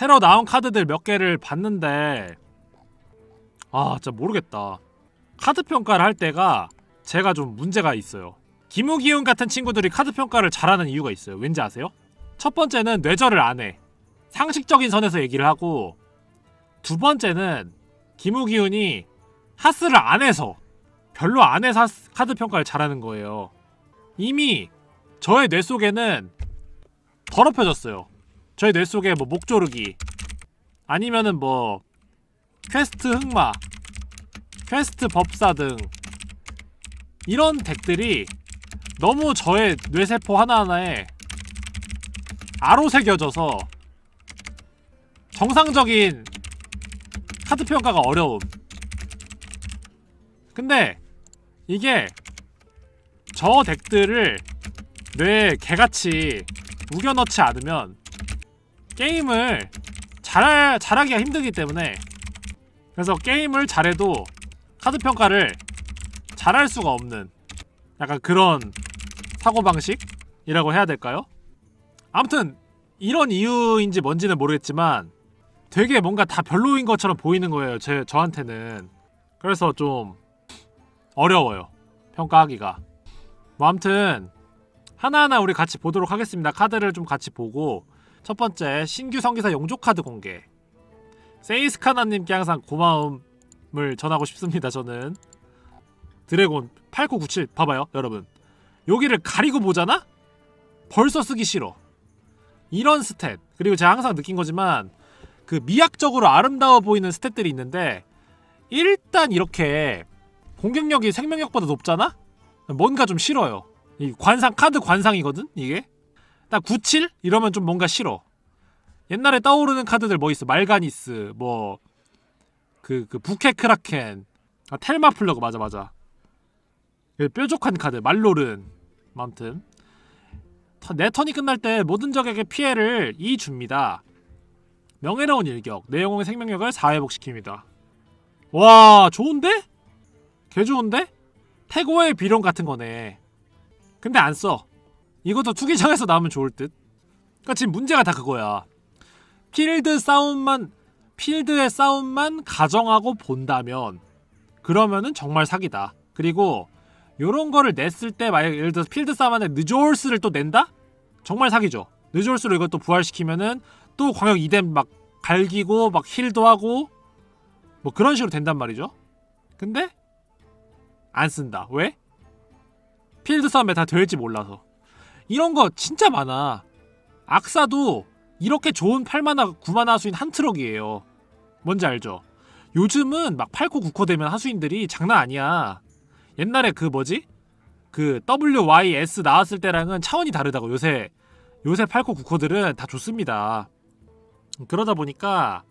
새로 나온 카드들 몇 개를 봤는데 아 진짜 모르겠다. 카드 평가를 할 때가 제가 좀 문제가 있어요. 김우기훈 같은 친구들이 카드 평가를 잘하는 이유가 있어요. 왠지 아세요? 첫 번째는 뇌절을 안해. 상식적인 선에서 얘기를 하고 두 번째는 김우기훈이 하스를 안 해서 별로 안 해서 카드 평가를 잘하는 거예요. 이미 저의 뇌 속에는 더럽혀졌어요 저희 뇌 속에 뭐 목조르기 아니면은 뭐 퀘스트 흑마 퀘스트 법사 등 이런 덱들이 너무 저의 뇌세포 하나하나에 아로 새겨져서 정상적인 카드 평가가 어려움. 근데 이게 저 덱들을 뇌에 개같이 우겨넣지 않으면 게임을 잘 잘하기가 힘들기 때문에 그래서 게임을 잘해도 카드 평가를 잘할 수가 없는 약간 그런 사고 방식이라고 해야 될까요? 아무튼 이런 이유인지 뭔지는 모르겠지만 되게 뭔가 다 별로인 것처럼 보이는 거예요. 제 저한테는 그래서 좀 어려워요 평가하기가. 뭐 아무튼 하나하나 우리 같이 보도록 하겠습니다. 카드를 좀 같이 보고 첫 번째 신규 성기사 용조 카드 공개. 세이스카나님께 항상 고마움을 전하고 싶습니다. 저는 드래곤 8997 봐봐요, 여러분. 여기를 가리고 보잖아? 벌써 쓰기 싫어. 이런 스탯 그리고 제가 항상 느낀 거지만 그 미학적으로 아름다워 보이는 스탯들이 있는데 일단 이렇게 공격력이 생명력보다 높잖아? 뭔가 좀 싫어요. 이 관상 카드 관상이거든 이게. 딱 97 이러면 좀 뭔가 싫어. 옛날에 떠오르는 카드들 뭐 있어? 말가니스, 뭐 그 그 부케 크라켄, 아, 텔마 플러그 맞아 맞아. 그 뾰족한 카드 말로른. 아무튼 터- 내 턴이 끝날 때 모든 적에게 피해를 2 줍니다. 명예로운 일격, 내 영웅의 생명력을 4 회복시킵니다. 와 좋은데? 개 좋은데? 태고의 비룡 같은 거네. 근데 안 써. 이것도 투기장에서 나오면 좋을 듯. 그러니까 지금 문제가 다 그거야. 필드 싸움만 필드의 싸움만 가정하고 본다면 그러면은 정말 사기다. 그리고 요런 거를 냈을 때 만약 예를 들어서 필드 싸움 안에 느조울스를 또 낸다? 정말 사기죠. 느조울스로 이것도 부활시키면은 또 광역 2뎀 막 갈기고 막 힐도 하고 뭐 그런 식으로 된단 말이죠. 근데 안 쓴다. 왜? 필드 싸움에 다 될지 몰라서. 이런 거 진짜 많아. 악사도 이렇게 좋은 8만화, 9만화 하수인 한 트럭이에요. 뭔지 알죠? 요즘은 막 8코 9코 되면 하수인들이 장난 아니야. 옛날에 그 뭐지? 그 WYS 나왔을 때랑은 차원이 다르다고 요새 요새 8코 9코들은 다 좋습니다. 그러다 보니까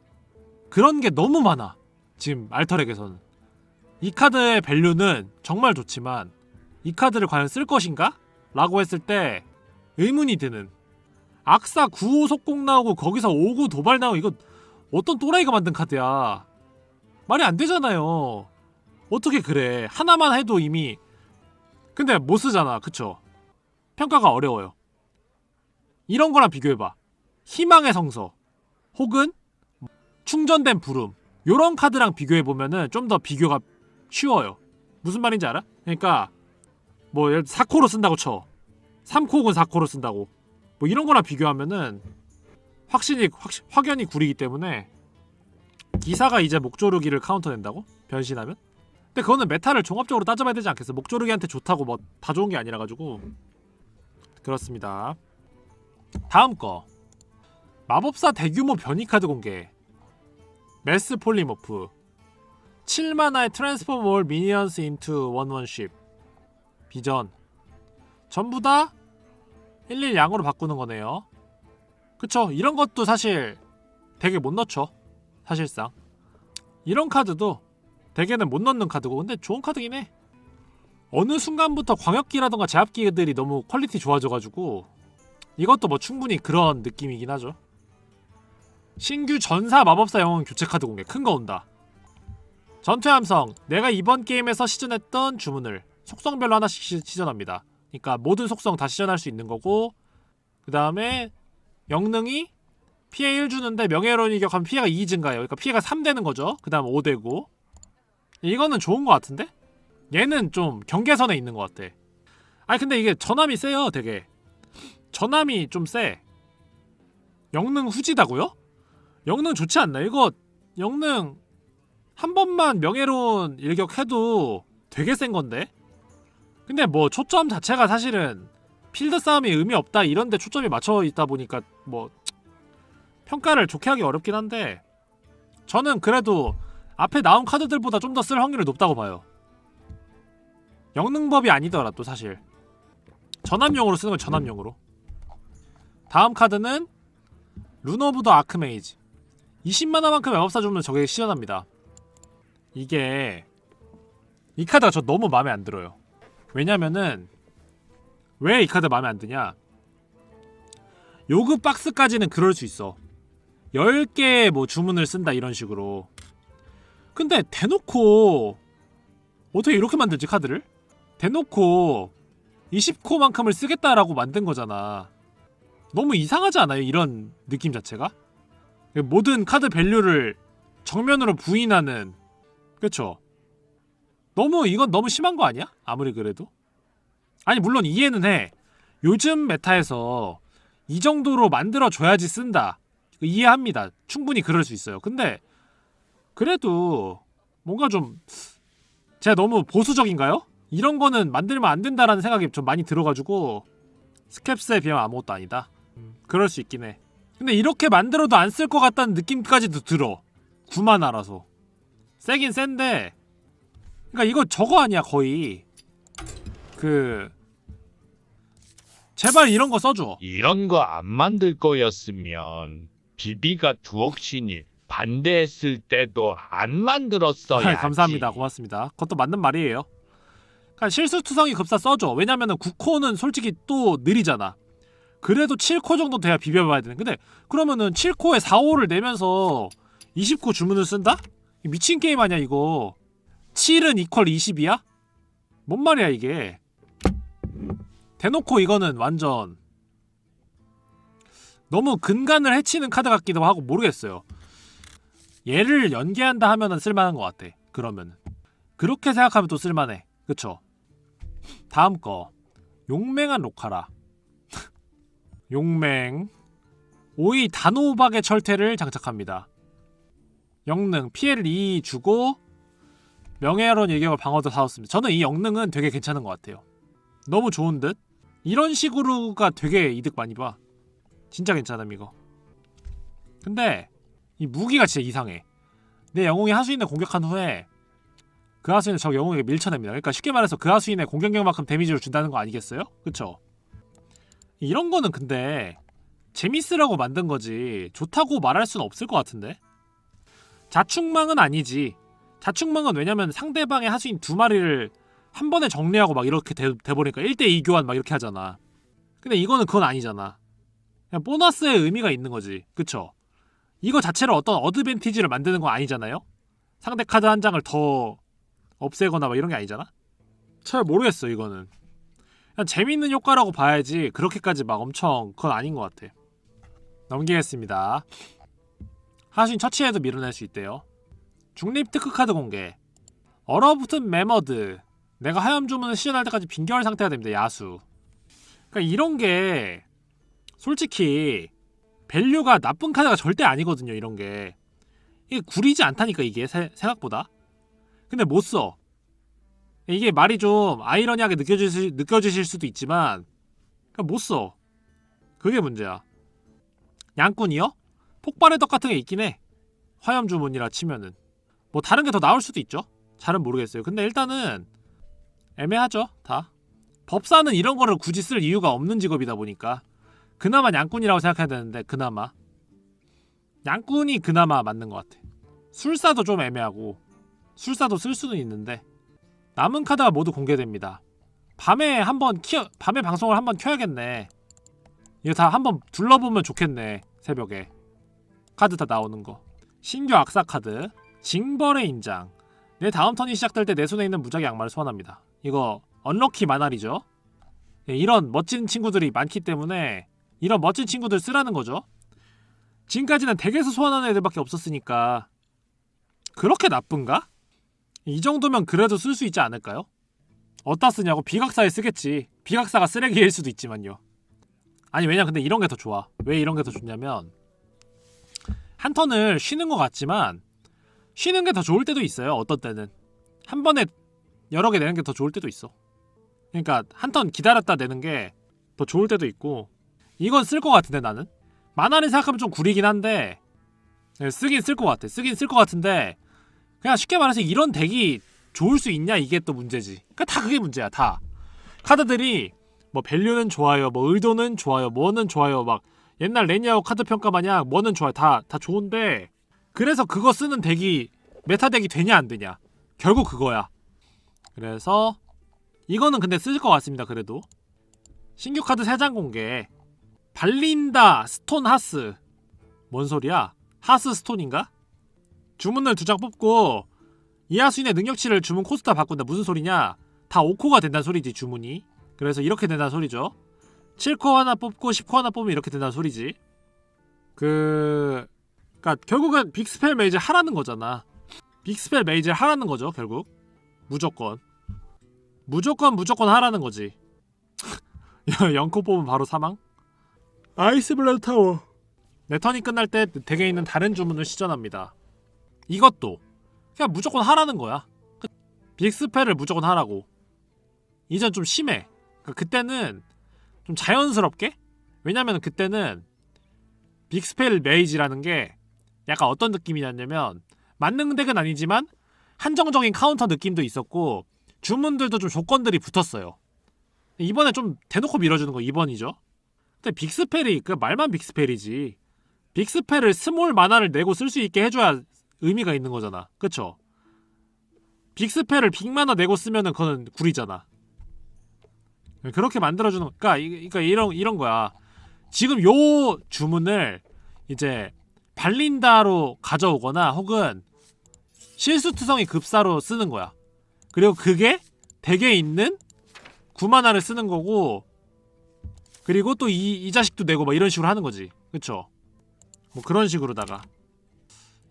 그런 게 너무 많아. 지금 알터렉에서는. 이 카드의 밸류는 정말 좋지만 이 카드를 과연 쓸 것인가? 라고 했을 때 의문이 드는. 악사 9호 속공 나오고 거기서 5구 도발 나오고 이거 어떤 또라이가 만든 카드야? 말이 안 되잖아요. 어떻게 그래? 하나만 해도 이미. 근데 못 쓰잖아. 그쵸? 평가가 어려워요. 이런 거랑 비교해봐. 희망의 성서 혹은 충전된 부름. 요런 카드랑 비교해보면은 좀 더 비교가 쉬워요. 무슨 말인지 알아? 그러니까 뭐 4코로 쓴다고 쳐 3코 혹은 4코로 쓴다고 뭐 이런 거랑 비교하면은 확실히 확, 확연히 구리기 때문에 기사가 이제 목조르기를 카운터낸다고? 변신하면? 근데 그거는 메타를 종합적으로 따져봐야 되지 않겠어? 목조르기한테 좋다고 뭐 다 좋은 게 아니라 가지고 그렇습니다. 다음 거 마법사 대규모 변이 카드 공개 메스 폴리모프 7만화의 트랜스포머 올 미니언스 인투 원원쉽 비전 전부 다 11 양으로 바꾸는 거네요. 그쵸? 이런 것도 사실 되게 못 넣죠. 사실상. 이런 카드도 대개는 못 넣는 카드고 근데 좋은 카드긴 해. 어느 순간부터 광역기라던가 제압기들이 너무 퀄리티 좋아져가지고 이것도 뭐 충분히 그런 느낌이긴 하죠. 신규 전사 마법사 영웅 교체 카드 공개 큰 거 온다. 전투 함성 내가 이번 게임에서 시전했던 주문을 속성별로 하나씩 시- 시전합니다. 그러니까 모든 속성 다 시전할 수 있는 거고 그 다음에 영능이 피해 1 주는데 명예로운 이 격하면 피해가 2 증가해요. 그러니까 피해가 3 되는 거죠. 그 다음 5 되고. 이거는 좋은 것 같은데? 얘는 좀 경계선에 있는 것 같아. 아니 근데 이게 전함이 세요 되게. 전함이 좀 세. 영능 후지다고요? 영능 좋지 않나? 이거 영능 한 번만 명예로운 일격해도 되게 센 건데? 근데 뭐 초점 자체가 사실은 필드 싸움이 의미 없다 이런데 초점이 맞춰 있다 보니까 뭐 평가를 좋게 하기 어렵긴 한데 저는 그래도 앞에 나온 카드들보다 좀 더 쓸 확률이 높다고 봐요. 영능법이 아니더라도 사실 전함용으로 쓰는 건 전함용으로. 다음 카드는 룬 오브 더 아크메이지 20만화만큼 마법사 주면 저게 시원합니다. 이게 이 카드가 저 너무 마음에 안 들어요. 왜냐면은 왜 이 카드 마음에 안 드냐? 요급 박스까지는 그럴 수 있어. 10개의 뭐 주문을 쓴다 이런 식으로. 근데 대놓고 어떻게 이렇게 만들지 카드를? 대놓고 20코만큼을 쓰겠다라고 만든 거잖아. 너무 이상하지 않아요? 이런 느낌 자체가? 모든 카드 밸류를 정면으로 부인하는 그쵸? 너무 이건 너무 심한 거 아니야? 아무리 그래도? 아니 물론 이해는 해. 요즘 메타에서 이 정도로 만들어 줘야지 쓴다. 이해합니다. 충분히 그럴 수 있어요. 근데 그래도 뭔가 좀 제가 너무 보수적인가요? 이런 거는 만들면 안 된다라는 생각이 좀 많이 들어가지고 스캡스에 비하면 아무것도 아니다. 그럴 수 있긴 해. 근데 이렇게 만들어도 안 쓸 것 같다는 느낌까지도 들어. 9만 알아서. 세긴 센데 그러니까 이거 저거 아니야 거의. 그 제발 이런 거 써줘. 이런 거 안 만들 거였으면 비비가 두억신이 반대했을 때도 안 만들었어야지. 아, 감사합니다. 고맙습니다. 그것도 맞는 말이에요. 그러니까 실수투성이 급사 써줘. 왜냐면은 9코는 솔직히 또 느리잖아. 그래도 7코 정도 돼야 비벼봐야 되는. 근데 그러면은 7코에 4호를 내면서 20코 주문을 쓴다? 미친 게임 아니야 이거 7은 이퀄 20이야? 뭔 말이야 이게? 대놓고 이거는 완전 너무 근간을 해치는 카드 같기도 하고 모르겠어요. 얘를 연계한다 하면은 쓸만한 것 같아 그러면 그렇게 생각하면 또 쓸만해. 그쵸? 다음 거. 용맹한 로카라. 용맹. 오이 단호박의 철퇴를 장착합니다. 영능. 피해를 2 주고 명예로운 일격을 방어도 사왔습니다. 저는 이 영능은 되게 괜찮은 것 같아요. 너무 좋은 듯? 이런 식으로가 되게 이득 많이 봐. 진짜 괜찮음 이거. 근데 이 무기가 진짜 이상해. 내 영웅이 하수인을 공격한 후에 그 하수인을 저 영웅에게 밀쳐냅니다. 그러니까 쉽게 말해서 그 하수인의 공격력만큼 데미지를 준다는 거 아니겠어요? 그쵸? 이런 거는 근데 재밌으라고 만든 거지 좋다고 말할 수는 없을 것 같은데? 자축망은 아니지 자축망은 왜냐면 상대방의 하수인 두 마리를 한 번에 정리하고 막 이렇게 돼, 돼버리니까 1대2 교환 막 이렇게 하잖아. 근데 이거는 그건 아니잖아. 그냥 보너스의 의미가 있는 거지. 그쵸? 이거 자체로 어떤 어드밴티지를 만드는 건 아니잖아요? 상대 카드 한 장을 더 없애거나 막 이런 게 아니잖아? 잘 모르겠어 이거는. 그냥 재밌는 효과라고 봐야지 그렇게까지 막 엄청 그건 아닌 것 같아. 넘기겠습니다. 하수인 처치해도 밀어낼 수 있대요 중립 특크 카드 공개 얼어붙은 메머드 내가 하염 주문을 시전할 때까지 빈결 상태가 됩니다 야수 그러니까 이런 게 솔직히 밸류가 나쁜 카드가 절대 아니거든요 이런 게 이게 구리지 않다니까 이게 세- 생각보다 근데 못 써 이게 말이 좀 아이러니하게 느껴지실, 느껴지실 수도 있지만 그러니까 못 써. 그게 문제야. 양꾼이요? 폭발의 덕 같은 게 있긴 해. 화염 주문이라 치면은 뭐 다른 게 더 나올 수도 있죠. 잘은 모르겠어요. 근데 일단은 애매하죠. 다. 법사는 이런 거를 굳이 쓸 이유가 없는 직업이다 보니까 그나마 양꾼이라고 생각해야 되는데 그나마 양꾼이 그나마 맞는 것 같아. 술사도 좀 애매하고 술사도 쓸 수는 있는데 남은 카드가 모두 공개됩니다. 밤에 한번 키어 밤에 방송을 한번 켜야겠네. 이거 다 한번 둘러보면 좋겠네. 새벽에 카드 다 나오는 거. 신규 악사 카드 징벌의 인장. 내 다음 턴이 시작될 때 내 손에 있는 무작위 양말을 소환합니다. 이거 언럭키 만알이죠. 예, 이런 멋진 친구들이 많기 때문에 이런 멋진 친구들 쓰라는 거죠. 지금까지는 덱에서 소환하는 애들밖에 없었으니까 그렇게 나쁜가? 이 정도면 그래도 쓸 수 있지 않을까요? 어디다 쓰냐고 비각사에 쓰겠지 비각사가 쓰레기일 수도 있지만요 아니 왜냐 근데 이런 게 더 좋아 왜 이런 게 더 좋냐면 한 턴을 쉬는 것 같지만 쉬는 게 더 좋을 때도 있어요 어떤 때는. 한 번에 여러 개 내는 게 더 좋을 때도 있어. 그러니까 한 턴 기다렸다 내는 게 더 좋을 때도 있고. 이건 쓸 것 같은데 나는? 만화를 생각하면 좀 구리긴 한데 네, 쓰긴 쓸 것 같아. 쓰긴 쓸 것 같은데 그냥 쉽게 말해서 이런 덱이 좋을 수 있냐 이게 또 문제지. 그러니까 다 그게 문제야 다. 카드들이 뭐 밸류는 좋아요 뭐 의도는 좋아요 뭐는 좋아요 막 옛날 레니아오 카드 평가 마냥 뭐는 좋아요 다 다 좋은데 그래서 그거 쓰는 덱이 메타 덱이 되냐 안 되냐. 결국 그거야. 그래서 이거는 근데 쓸 것 같습니다 그래도. 신규 카드 3장 공개. 발린다 스톤 하스. 뭔 소리야? 하스 스톤인가? 주문을 두 장 뽑고 이하수인의 능력치를 주문 코스타 바꾼다. 무슨 소리냐? 다 5코가 된다는 소리지 주문이. 그래서 이렇게 된다는 소리죠. 7코 하나 뽑고 10코 하나 뽑으면 이렇게 된다는 소리지. 그... 그니까 결국은 빅스펠 메이즈 하라는 거잖아. 빅스펠 메이즈 하라는 거죠 결국. 무조건. 무조건 무조건 하라는 거지. 0코 뽑으면 바로 사망? 아이스 블라드 타워. 내 턴이 끝날 때 덱에 있는 다른 주문을 시전합니다. 이것도 그냥 무조건 하라는 거야. 끝. 빅스펠을 무조건 하라고. 이전 좀 심해. 그러니까 그때는 좀 자연스럽게? 왜냐면 그때는 빅스펠 메이지라는 게 약간 어떤 느낌이냐면 만능 덱은 아니지만 한정적인 카운터 느낌도 있었고 주문들도 좀 조건들이 붙었어요. 이번에 좀 대놓고 밀어주는 거 2번이죠. 근데 빅스펠이 그 말만 빅스펠이지. 빅스펠을 스몰 만화를 내고 쓸 수 있게 해줘야 의미가 있는 거잖아. 그쵸? 빅스펠을 빅만화 내고 쓰면은 그거는 구리잖아. 그렇게 만들어주는 거. 그러니까, 이- 그러니까 이런 이런 거야. 지금 요 주문을 이제 발린다로 가져오거나 혹은 실수투성이 급사로 쓰는 거야. 그리고 그게 덱에 있는 구만화를 쓰는 거고 그리고 또 이 이 자식도 내고 막 이런 식으로 하는 거지. 그쵸? 뭐 그런 식으로다가.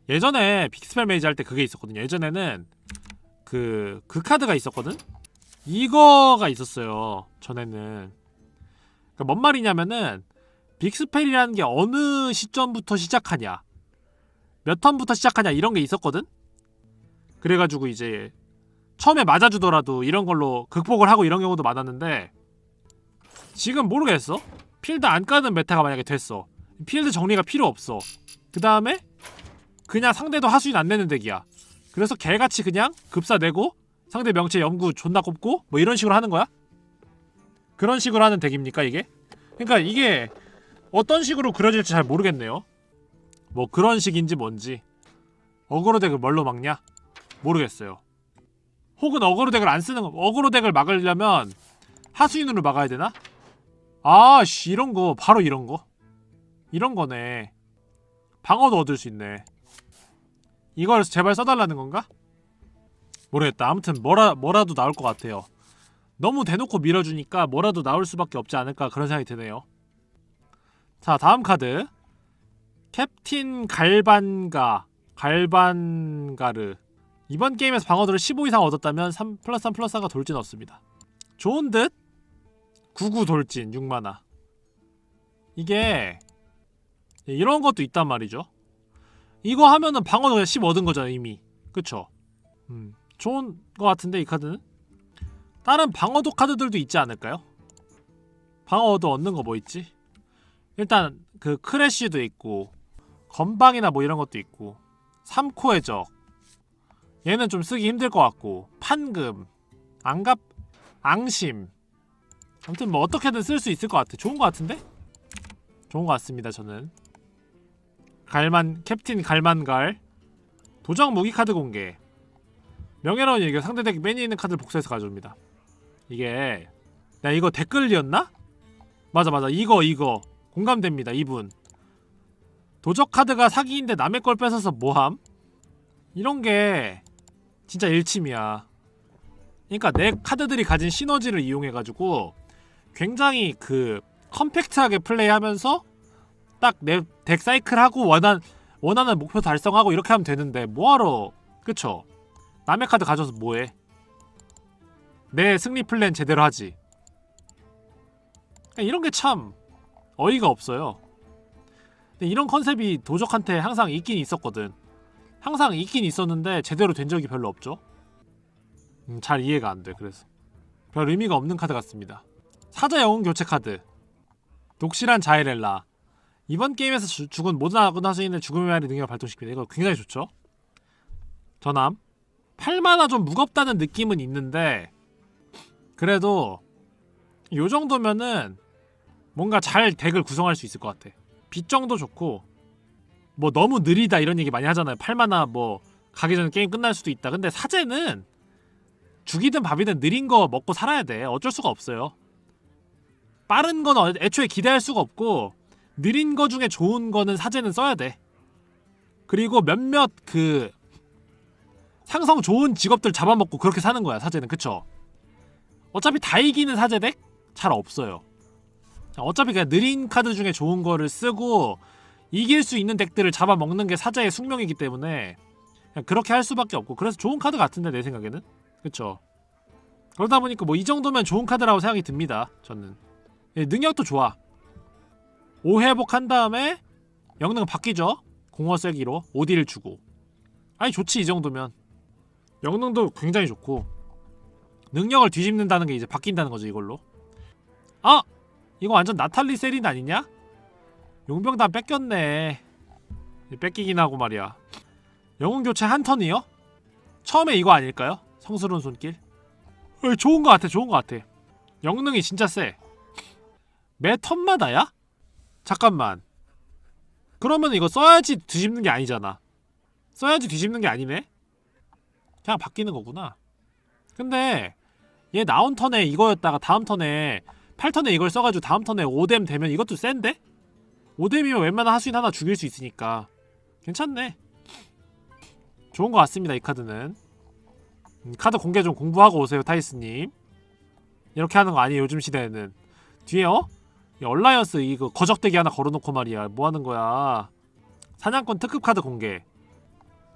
예전에 빅스펠 메이지 할 때 그게 있었거든요. 예전에는 그 그 카드가 있었거든? 이거가 있었어요 전에는. 그러니까 뭔 말이냐면은 빅스펠이라는 게 어느 시점부터 시작하냐? 몇 턴부터 시작하냐? 이런 게 있었거든? 그래가지고 이제 처음에 맞아주더라도 이런 걸로 극복을 하고 이런 경우도 많았는데 지금 모르겠어. 필드 안 까는 메타가 만약에 됐어. 필드 정리가 필요 없어. 그 다음에 그냥 상대도 하수인 안 내는 덱이야. 그래서 개같이 그냥 급사 내고 상대 명체 연구 존나 꼽고 뭐 이런 식으로 하는 거야? 그런 식으로 하는 덱입니까 이게? 그러니까 이게 어떤 식으로 그려질지 잘 모르겠네요. 뭐 그런 식인지 뭔지. 어그로 덱을 뭘로 막냐? 모르겠어요. 혹은 어그로 덱을 안 쓰는 거 어그로 덱을 막으려면 하수인으로 막아야 되나? 아씨 이런 거 바로 이런 거? 이런 거네. 방어도 얻을 수 있네. 이걸 제발 써달라는 건가? 모르겠다. 아무튼 뭐라, 뭐라도 나올 것 같아요. 너무 대놓고 밀어주니까 뭐라도 나올 수밖에 없지 않을까 그런 생각이 드네요 자 다음 카드. 캡틴 갈반가 갈반가르. 이번 게임에서 방어도를 15 이상 얻었다면 3 플러스 3 플러스 3가 돌진 얻습니다. 좋은 듯? 99 돌진 6만화. 이게 이런 것도 있단 말이죠. 이거 하면은 방어도 10 얻은 거잖아 이미. 그쵸? 음 좋은 거 같은데 이 카드는? 다른 방어도 카드들도 있지 않을까요? 방어도 얻는 거 뭐 있지? 일단 그 크래쉬도 있고 건방이나 뭐 이런 것도 있고 3코의 적. 얘는 좀 쓰기 힘들 것 같고 판금 안갑 앙심. 아무튼 뭐 어떻게든 쓸 수 있을 것 같아. 좋은 것 같은데? 좋은 것 같습니다 저는. 갈만 캡틴 갈만갈. 도적 무기 카드 공개. 명예로운 일격 상대 덱 매니 있는 카드를 복사해서 가져옵니다. 이게 야 이거 댓글이었나? 맞아 맞아. 이거 이거 공감됩니다 이분 도적 카드가 사기인데 남의 걸 뺏어서 뭐함? 이런 게 진짜 일침이야 그러니까 내 카드들이 가진 시너지를 이용해가지고 굉장히 그 컴팩트하게 플레이하면서 딱 내 덱 사이클하고 원한 원하는 목표 달성하고 이렇게 하면 되는데 뭐하러 그쵸? 남의 카드 가져서 뭐해? 내 승리 플랜 제대로 하지. 그러니까 이런 게 참 어이가 없어요. 이런 컨셉이 도적한테 항상 있긴 있었거든. 항상 있긴 있었는데 제대로 된 적이 별로 없죠. 음, 잘 이해가 안 돼. 그래서 별 의미가 없는 카드 같습니다. 사자 영웅 교체 카드. 독실한 자이렐라. 이번 게임에서 주- 죽은 모든 아군 하수인의 죽음의 말의 능력을 발동시킵니다. 이거 굉장히 좋죠. 전함. 8만화 좀 무겁다는 느낌은 있는데 그래도 요 정도면은 뭔가 잘 덱을 구성할 수 있을 것 같아. 빛 정도 좋고 뭐 너무 느리다 이런 얘기 많이 하잖아요. 8만화 뭐 가기 전에 게임 끝날 수도 있다. 근데 사제는 죽이든 밥이든 느린 거 먹고 살아야 돼. 어쩔 수가 없어요. 빠른 건 어- 애초에 기대할 수가 없고 느린 거 중에 좋은 거는 사제는 써야 돼. 그리고 몇몇 그 상성 좋은 직업들 잡아먹고 그렇게 사는 거야 사제는 그쵸? 어차피 다 이기는 사제 덱 잘 없어요. 어차피 그냥 느린 카드 중에 좋은 거를 쓰고 이길 수 있는 덱들을 잡아먹는 게 사자의 숙명이기 때문에 그냥 그렇게 할 수밖에 없고 그래서 좋은 카드 같은데 내 생각에는 그쵸? 그러다 보니까 뭐 이 정도면 좋은 카드라고 생각이 듭니다. 저는 예, 능력도 좋아. 5회복 한 다음에 영능 바뀌죠. 공허 쐐기로 5딜 주고 아니 좋지 이 정도면 영능도 굉장히 좋고 능력을 뒤집는다는 게 이제 바뀐다는 거죠 이걸로 아 이거 완전 나탈리 세린 아니냐? 용병단 뺏겼네. 뺏기긴 하고 말이야. 영웅 교체 한 턴이요? 처음에 이거 아닐까요? 성스러운 손길. 어, 좋은 거 같아 좋은 거 같아. 영능이 진짜 세. 매 턴마다야? 잠깐만. 그러면 이거 써야지 뒤집는 게 아니잖아. 써야지 뒤집는 게 아니네? 그냥 바뀌는 거구나. 근데 얘 나온 턴에 이거였다가 다음 턴에 8턴에 이걸 써가지고 다음 턴에 5뎀 되면 이것도 센데? 5뎀이면 웬만한 하수인 하나 죽일 수 있으니까. 괜찮네. 좋은 것 같습니다 이 카드는. 음, 카드 공개 좀 공부하고 오세요 타이스님. 이렇게 하는 거 아니에요 요즘 시대에는. 뒤에 어? 이 얼라이언스 이거 거적대기 하나 걸어놓고 말이야. 뭐 하는 거야? 사냥꾼 특급 카드 공개.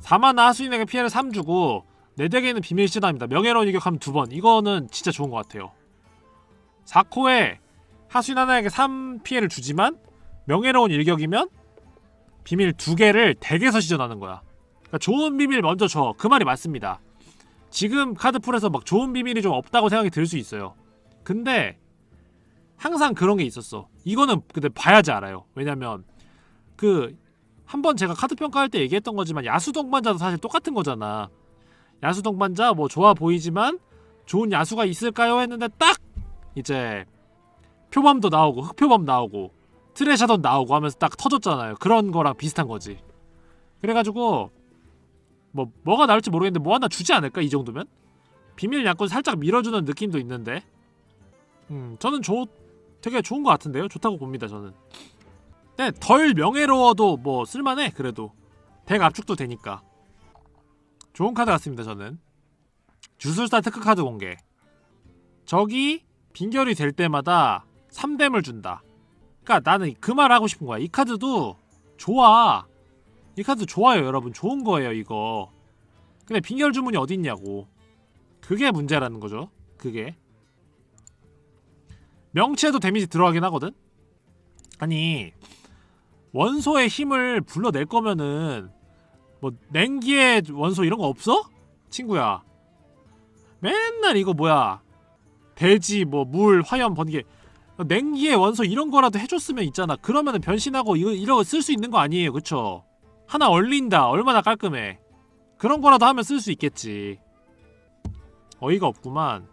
4만화 하수인에게 피해를 3 주고 내 덱에는 비밀 시단입니다. 명예로운 일격하면 두번. 이거는 진짜 좋은 것 같아요 4코에 하수인 하나에게 3 피해를 주지만 명예로운 일격이면 비밀 두 개를 덱에서 시전하는 거야 그러니까 좋은 비밀 먼저 줘 그 말이 맞습니다 지금 카드풀에서 막 좋은 비밀이 좀 없다고 생각이 들 수 있어요 근데 항상 그런 게 있었어. 이거는 근데 봐야지 알아요. 왜냐면 그 한 번 제가 카드 평가할 때 얘기했던 거지만 야수 동반자도 사실 똑같은 거잖아. 야수 동반자 뭐 좋아 보이지만 좋은 야수가 있을까요? 했는데 딱 이제 표범도 나오고 흑표범 나오고 트레샤도 나오고 하면서 딱 터졌잖아요. 그런 거랑 비슷한 거지. 그래가지고 뭐 뭐가 나올지 모르겠는데 뭐 하나 주지 않을까 이 정도면 비밀 약권 살짝 밀어주는 느낌도 있는데 음 저는 좋 되게 좋은 것 같은데요. 좋다고 봅니다 저는. 네, 덜 명예로워도 뭐 쓸만해 그래도 덱 압축도 되니까 좋은 카드 같습니다 저는. 주술사 특급 카드 공개. 적이 빈결이 될 때마다 3뎀을 준다. 그러니까 나는 그 말 하고 싶은 거야. 이 카드도 좋아. 이 카드 좋아요 여러분. 좋은 거예요 이거. 근데 빈결 주문이 어디 있냐고. 그게 문제라는 거죠. 그게. 명치에도 데미지 들어가긴 하거든. 아니 원소의 힘을 불러낼 거면은 뭐 냉기의 원소 이런 거 없어? 친구야. 맨날 이거 뭐야 돼지 뭐 물 화염 번개 냉기의 원소 이런 거라도 해줬으면 있잖아. 그러면은 변신하고 이거 거쓸수 있는 거 아니에요, 그쵸? 하나 얼린다. 얼마나 깔끔해. 그런 거라도 하면 쓸 수 있겠지. 어이가 없구만.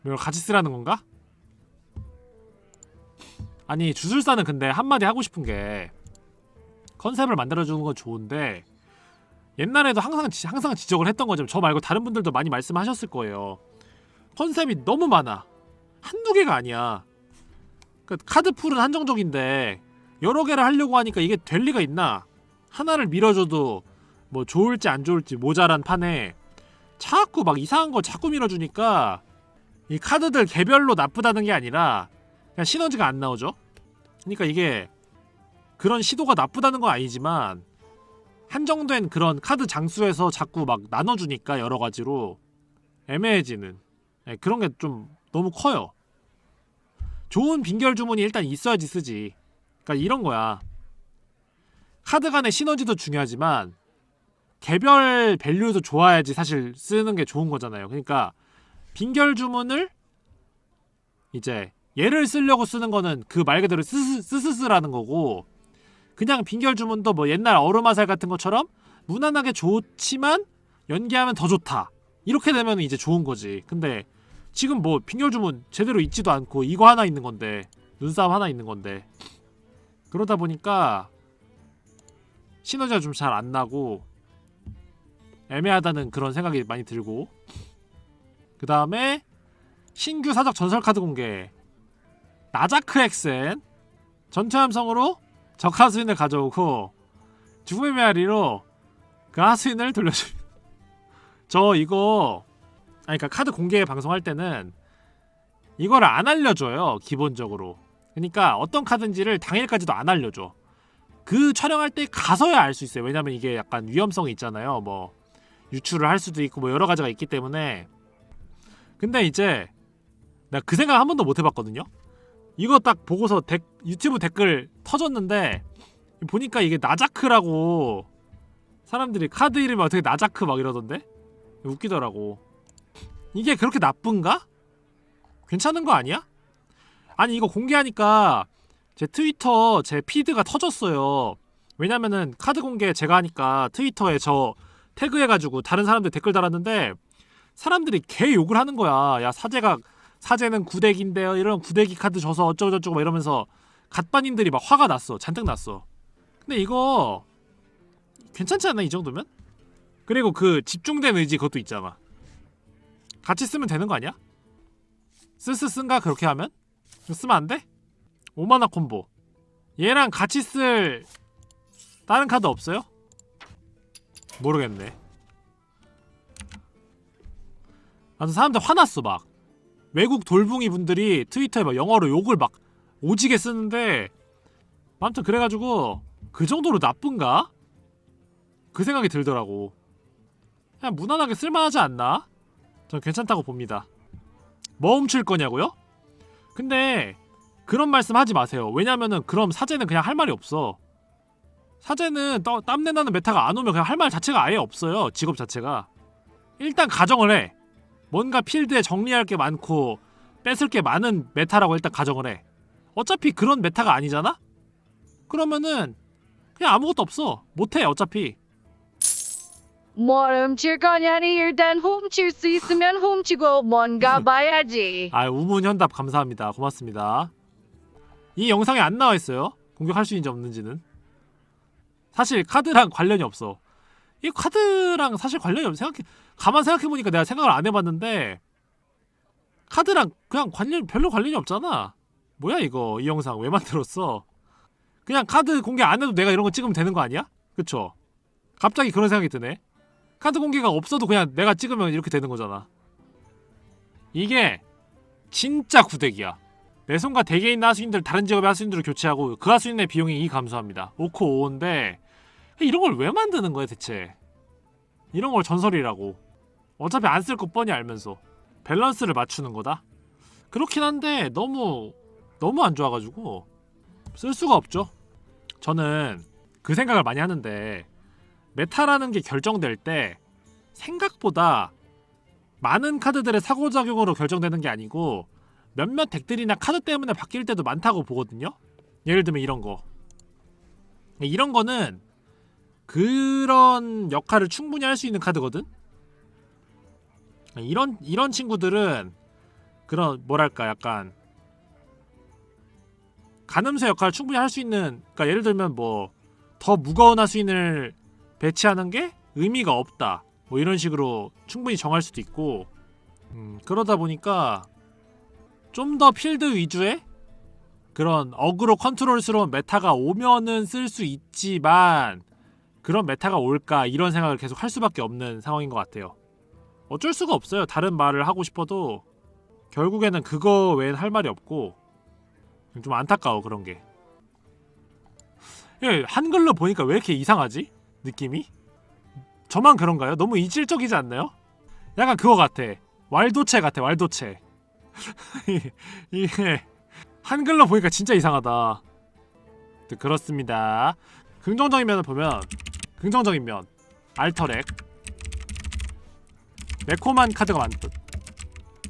이걸 같이 쓰라는 건가? 아니 주술사는 근데 한마디 하고 싶은 게 컨셉을 만들어주는 건 좋은데 옛날에도 항상 지- 항상 지적을 했던 거죠. 저 말고 다른 분들도 많이 말씀하셨을 거예요. 컨셉이 너무 많아. 한두 개가 아니야. 그 카드 풀은 한정적인데 여러 개를 하려고 하니까 이게 될 리가 있나? 하나를 밀어줘도 뭐 좋을지 안 좋을지 모자란 판에 자꾸 막 이상한 걸 자꾸 밀어주니까 이 카드들 개별로 나쁘다는 게 아니라 그냥 시너지가 안 나오죠. 그러니까 이게 그런 시도가 나쁘다는 건 아니지만 한정된 그런 카드 장수에서 자꾸 막 나눠주니까 여러 가지로 애매해지는 예, 그런 게 좀 너무 커요. 좋은 빈결 주문이 일단 있어야지 쓰지. 그러니까 이런 거야. 카드 간의 시너지도 중요하지만 개별 밸류도 좋아야지 사실 쓰는 게 좋은 거잖아요. 그러니까 빈결 주문을 이제 얘를 쓰려고 쓰는 거는 그 말 그대로 스스, 스스스라는 거고 그냥 빈결 주문도 뭐 옛날 얼음화살 같은 것처럼 무난하게 좋지만 연계하면 더 좋다. 이렇게 되면 이제 좋은 거지. 근데 지금 뭐 빈결 주문 제대로 있지도 않고 이거 하나 있는 건데 눈싸움 하나 있는 건데 그러다 보니까 시너지가 좀 잘 안 나고 애매하다는 그런 생각이 많이 들고 그 다음에 신규 사적 전설 카드 공개 나자크 엑센 전투 함성으로 적 하수인을 가져오고 죽음의 메아리로 그 하수인을 돌려줍니다. 저 이거 아니 그러니까 카드 공개 방송할 때는 이거를 안 알려줘요 기본적으로. 그러니까 어떤 카드인지를 당일까지도 안 알려줘. 그 촬영할 때 가서야 알 수 있어요. 왜냐면 이게 약간 위험성이 있잖아요. 뭐 유출을 할 수도 있고 뭐 여러 가지가 있기 때문에. 근데 이제 내가 그 생각 한 번도 못 해봤거든요 이거 딱 보고서 댓- 유튜브 댓글 터졌는데 보니까 이게 나자크라고 사람들이 카드 이름이 어떻게 나자크 막 이러던데 웃기더라고 이게 그렇게 나쁜가? 괜찮은 거 아니야? 아니 이거 공개하니까 제 트위터 제 피드가 터졌어요 왜냐면은 카드 공개 제가 하니까 트위터에 저 태그해가지고 다른 사람들 댓글 달았는데 사람들이 개 욕을 하는 거야 야 사제가 사제는 구덱인데요 이런 구덱이 카드 줘서 어쩌고저쩌고 막 이러면서 갓바님들이 막 화가 났어 잔뜩 났어 근데 이거 괜찮지 않나 이 정도면? 그리고 그 집중된 의지 그것도 있잖아 같이 쓰면 되는 거 아니야? 쓸쓸 쓴가 그렇게 하면? 쓰면 안 돼? 5만화 콤보 얘랑 같이 쓸 다른 카드 없어요? 모르겠네 아무튼 사람들 화났어 막 외국 돌붕이 분들이 트위터에 막 영어로 욕을 막 오지게 쓰는데 아무튼 그래가지고 그 정도로 나쁜가? 그 생각이 들더라고. 그냥 무난하게 쓸만하지 않나? 전 괜찮다고 봅니다. 뭐 훔칠 거냐고요? 근데 그런 말씀 하지 마세요. 왜냐면은 그럼 사제는 그냥 할 말이 없어. 사제는 떠- 땀내 나는 메타가 안 오면 그냥 할 말 자체가 아예 없어요. 직업 자체가. 일단 가정을 해 뭔가 필드에 정리할 게 많고 뺏을 게 많은 메타라고 일단 가정을 해. 어차피 그런 메타가 아니잖아? 그러면은 그냥 아무것도 없어. 못해 어차피. 뭘 훔칠 거냐니 일단 훔칠 수 있으면 훔치고 뭔가 봐야지. 아 우문 현답 감사합니다. 고맙습니다. 이 영상에 안 나와 있어요. 공격할 수 있는지 없는지는. 사실 카드랑 관련이 없어. 이 카드랑 사실 관련이 없어. 생각해 가만 생각해 보니까 내가 생각을 안 해봤는데 카드랑 그냥 관련 별로 관련이 없잖아. 뭐야 이거 이 영상 왜 만들었어? 그냥 카드 공개 안 해도 내가 이런 거 찍으면 되는 거 아니야? 그쵸? 갑자기 그런 생각이 드네. 카드 공개가 없어도 그냥 내가 찍으면 이렇게 되는 거잖아. 이게 진짜 구덱이야. 내 손과 대개 있는 하수인들 다른 직업의 하수인들을 교체하고 그 하수인의 비용이 이 감소합니다. 5코 5인데 이런 걸 왜 만드는 거야 대체? 이런 걸 전설이라고. 어차피 안 쓸 거 뻔히 알면서 밸런스를 맞추는 거다. 그렇긴 한데 너무 너무 안 좋아가지고 쓸 수가 없죠. 저는 그 생각을 많이 하는데 메타라는 게 결정될 때 생각보다 많은 카드들의 사고작용으로 결정되는 게 아니고 몇몇 덱들이나 카드 때문에 바뀔 때도 많다고 보거든요. 예를 들면 이런 거. 이런 거는 그런 역할을 충분히 할 수 있는 카드거든. 이런 이런 친구들은 그런 뭐랄까 약간 가늠새 역할을 충분히 할 수 있는 그러니까 예를 들면 뭐 더 무거운 하수인을 배치하는 게 의미가 없다. 뭐 이런 식으로 충분히 정할 수도 있고 음, 그러다 보니까 좀 더 필드 위주의 그런 어그로 컨트롤스러운 메타가 오면은 쓸 수 있지만 그런 메타가 올까 이런 생각을 계속 할 수밖에 없는 상황인 것 같아요. 어쩔 수가 없어요. 다른 말을 하고 싶어도 결국에는 그거 외엔 할 말이 없고 좀 안타까워 그런 게. 예, 한글로 보니까 왜 이렇게 이상하지? 느낌이? 저만 그런가요? 너무 이질적이지 않나요? 약간 그거 같아. 왈도체 같아. 왈도체. 이게 한글로 보니까 진짜 이상하다. 네, 그렇습니다. 긍정적인 면을 보면 긍정적인 면 알터렉 매콤한 카드가 많,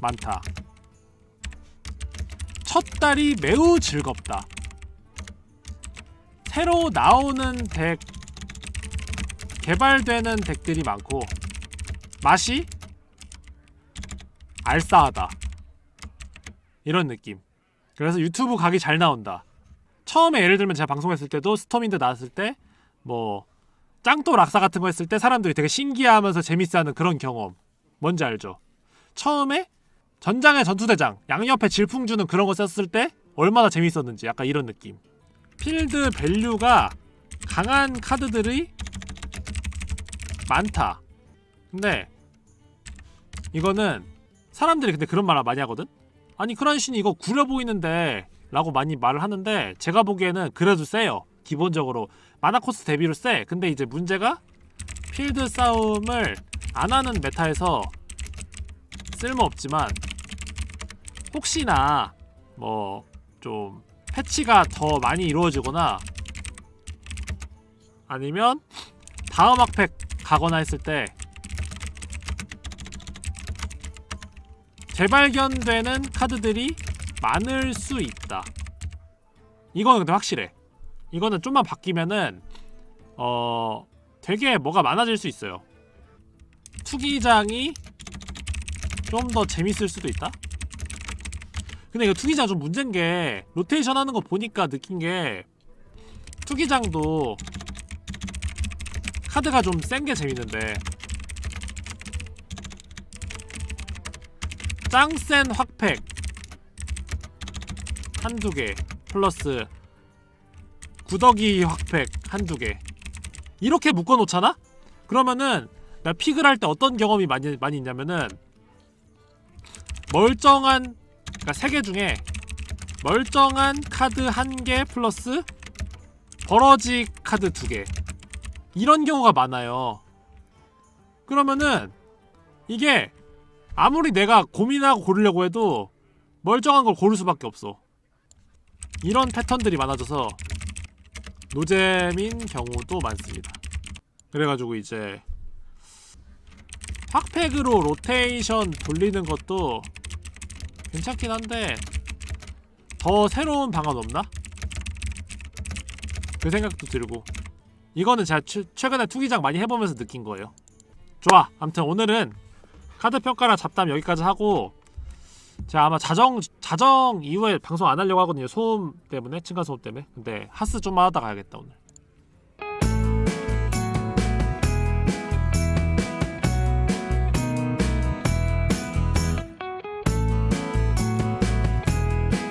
많다. 첫 달이 매우 즐겁다. 새로 나오는 덱 개발되는 덱들이 많고 맛이 알싸하다. 이런 느낌. 그래서 유튜브 각이 잘 나온다. 처음에 예를 들면 제가 방송했을 때도 스톰인드 나왔을 때 뭐 짱또 락사 같은 거 했을 때 사람들이 되게 신기해하면서 재밌어하는 그런 경험 뭔지 알죠? 처음에 전장의 전투대장 양옆에 질풍 주는 그런 거 썼을 때 얼마나 재밌었는지 약간 이런 느낌. 필드 밸류가 강한 카드들이 많다. 근데 이거는 사람들이 근데 그런 말 많이 하거든. 아니 크란신이 이거 구려 보이는데 라고 많이 말을 하는데 제가 보기에는 그래도 세요. 기본적으로 마나 코스 대비로 세. 근데 이제 문제가 필드 싸움을 안 하는 메타에서 쓸모 없지만 혹시나 뭐 좀 패치가 더 많이 이루어지거나 아니면 다음 학팩 가거나 했을 때 재발견되는 카드들이 많을 수 있다. 이거는 근데 확실해. 이거는 좀만 바뀌면은 어 되게 뭐가 많아질 수 있어요. 투기장이 좀 더 재밌을 수도 있다. 근데 이거 투기장 좀 문제인 게 로테이션 하는 거 보니까 느낀 게 투기장도 카드가 좀 센 게 재밌는데 짱센 확팩 한두 개 플러스 구더기 확팩 한두 개 이렇게 묶어 놓잖아? 그러면은 나 픽을 할 때 어떤 경험이 많이 많이 있냐면은 멀쩡한 그러니까 세 개 중에 멀쩡한 카드 한 개 플러스 버러지 카드 두 개 이런 경우가 많아요. 그러면은 이게 아무리 내가 고민하고 고르려고 해도 멀쩡한 걸 고를 수밖에 없어. 이런 패턴들이 많아져서 노잼인 경우도 많습니다. 그래가지고 이제 확팩으로 로테이션 돌리는 것도 괜찮긴 한데 더 새로운 방안 없나? 그 생각도 들고 이거는 제가 최, 최근에 투기장 많이 해보면서 느낀 거예요. 좋아. 아무튼 오늘은 카드 평가랑 잡담 여기까지 하고 제가 아마 자정 자정 이후에 방송 안 하려고 하거든요. 소음 때문에 층간 소음 때문에. 근데 하스 좀만 하다 가야겠다 오늘.